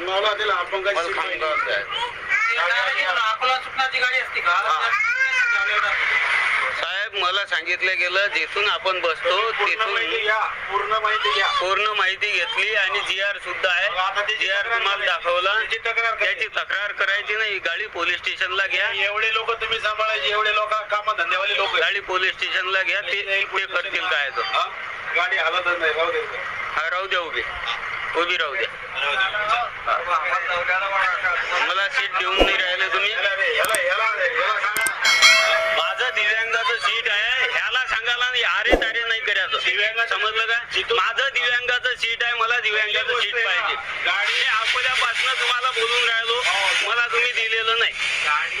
खामगावला त्याला अपंगाची मला सीट पाहिजे. खामगाव जायचं. अकोला सुटण्याची गाडी असते का? साहेब मला सांगितलं गेलं जिथून आपण बसतो पूर्ण माहिती तिथून पूर्ण माहिती घ्या. पूर्ण माहिती घेतली आणि जी आर सुद्धा आहे. जी आर तुम्हाला. दाखवला. त्याची तक्रार करायची. नाही. गाडी पोलीस स्टेशनला घ्या. एवढे लोक तुम्ही सांभाळायचे एवढे लोक काम धंद्यावाले लोक गाडी पोलीस स्टेशनला घ्या. ते ते करतील काय तो? गाडी हालतच नाही राहू दे. हा राहू द्या उभी. उभी राहू द्या. मला सीट देऊन नाही राहिले तुम्ही. माझं दिव्यांगाचं सीट आहे. ह्याला सांगायला नाही अरे तारे नाही करायचं. दिव्यांग समजलं का? माझं दिव्यांग दिव्यांगाचं सीट पाहिजे. गाडी अकोल्यापासून तुम्हाला बोलून राहिलो. मला तुम्ही दिलेलं नाही.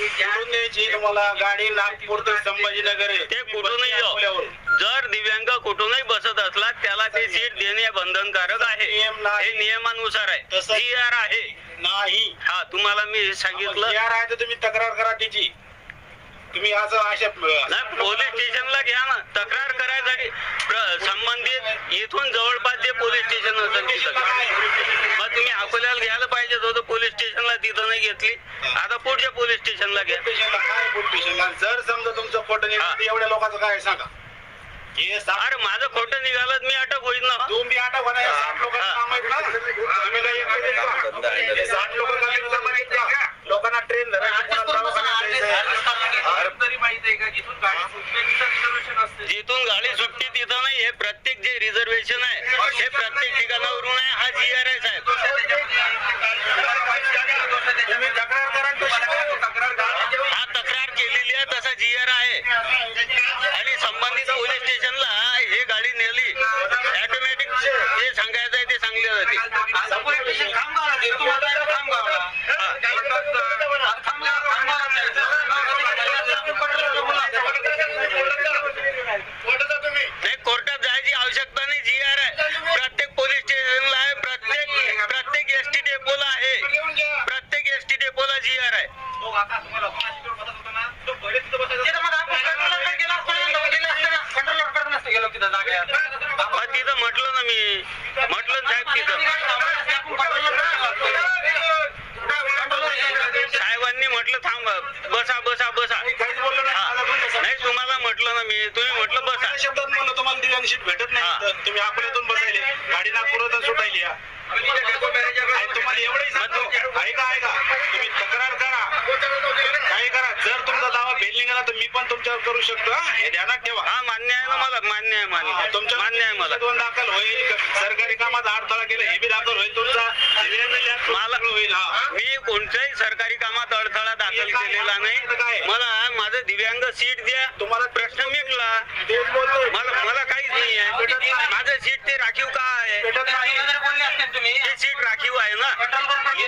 कुठून द्यायची. तुम्हाला गाडी नागपूर ते संभाजीनगर आहे. ते कुठूनही जाओ अकोल्यावरून. जर दिव्यांग कुठूनही बसत असला त्याला ते सीट देणे बंधनकारक आहे. नियम नाही. हे नियमानुसार आहे. तसं- जी आर आहे. नाही. हा तुम्हाला मी सांगितलं. यार आहे तर तुम्ही तक्रार करा त्याची तुम्ही असं अशा नाही पोलीस स्टेशनला घ्या ना. तक्रार करायसाठी प्र- संबंधित इथून जवळपास जे तिथं घ्या. मग तुम्ही अकोल्याला घ्यायला पाहिजे होतं पोलीस स्टेशनला तिथं नाही घेतली आता पुढच्या पोलीस स्टेशनला घ्या काय जर समजा तुमचं खोटं निघालं. तर एवढ्या लोकांचं काय आहे सांगा हे अरे माझं खोटं निघालं तर मी अटक होईल ना तुम्ही आठ होणार या साठ लोकांना. काम आहेत ना तुम्ही काही एकटे देत का? साठ लोक काम आहेत का लोकांना ट्रेन जिथून गाडी सुटते तिथं नाही. हे प्रत्येक जे रिझर्वेशन आहे हे प्रत्येक ठिकाणावरून आहे. हा जी आर आहे. करा तशी. हा तक्रार केलेली आहे तसा जी आर आहे. आणि संबंधित पोलीस स्टेशनला हे गाडी नेली. ऑटोमॅटिक जे सांगायचं आहे ते सांगले जाते नाही कोर्टात जायची आवश्यकता नाही जी आर आहे प्रत्येक पोलीस स्टेशनला आहे प्रत्येक प्रत्येक एस टी डेपोला आहे प्रत्येक एस टी आर आहे. मग तिथं म्हटलं ना मी म्हटलं ना साहेब तिथं. साहेबांनी म्हटलं थांब बसा बसा बसा काहीच बोललो नाही. हा. मला पण तसं- नाही ना मी तुम्ही म्हटलं बसा. शब्दात म्हणलं तुम्हाला दिव्यांग सीट भेटत हा. नाही तुम्ही अकोल्यातून बसायले गाडी नागपुरातून सुटायली हा. आणि तुम्हाला एवढंही सांगतो ऐका ऐका. तुम्ही तक्रार करा काय करा जर तुमचा निघाला तर मी पण तुमच्यावर करू शकतो हा. हे ध्यानात ठेवा. हा मान्य आहे ना मला मान्य आहे मान्य तुमच्या मान्य आहे मला. दोन दाखल होईल सरकारी कामात अडथळा केला हे बी दाखल होईल तुमचा. मला होईल हा. मी कोणत्याही सरकारी कामात अडथळा दाखल केलेला नाही. मला माझं दिव्यांग सीट द्या. तुम्हाला प्रश्न मिटला. तेच बोलतोय. मला मला काहीच नाही आहे. माझं सीट ते राखीव का आहे? भेटत नाही. ते सीट राखीव आहे ना. भेटत नाही.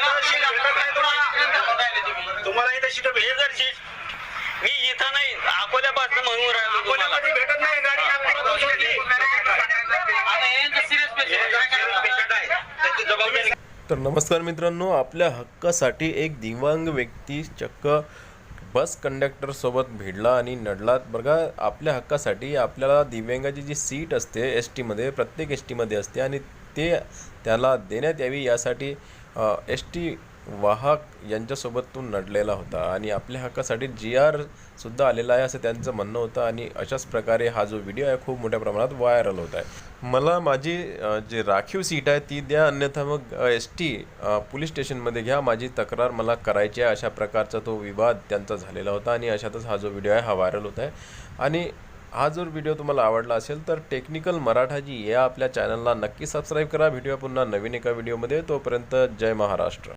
तुम्हाला तुम्हाला इथं सीट हे जर सीट इथं नाही. अकोल्यापासून म्हणून राहिलो तुम्हाला. भेटत नाही गाडी तर नमस्कार मित्रांनो आपल्या हक्कासाठी एक दिव्यांग व्यक्ती चक्क बस कंडक्टरसोबत भिडला आणि नडला. बघा आपल्या हक्कासाठी आपल्याला दिव्यांगाची जी सीट असते एस टीमध्ये प्रत्येक एस टीमध्ये असते आणि ते त्याला देण्यात यावी यासाठी एस टी वाहक यांच्यासोबत तो नडलेला होता आणि आपल्या हक्कासाठी जी आर सुद्धा आलेला आहे असं त्यांचं म्हणणं होतं आणि अशाच प्रकारे हा जो व्हिडिओ आहे खूप मोठ्या प्रमाणात व्हायरल होत आहे. मला माझी जी राखीव सीट आहे ती द्या अन्यथा मग एस टी पोलीस स्टेशनमध्ये घ्या. माझी तक्रार मला करायची आहे. अशा प्रकारचा तो विवाद त्यांचा झालेला होता आणि अशातच हा जो व्हिडिओ आहे हा व्हायरल होत आहे. आणि हा जर व्हिडिओ तुम्हाला आवडला असेल तर टेक्निकल मराठाजी या आपल्या चॅनलला नक्की सबस्क्राईब करा. व्हिडिओ पुन्हा नवीन एका व्हिडिओमध्ये तोपर्यंत जय महाराष्ट्र.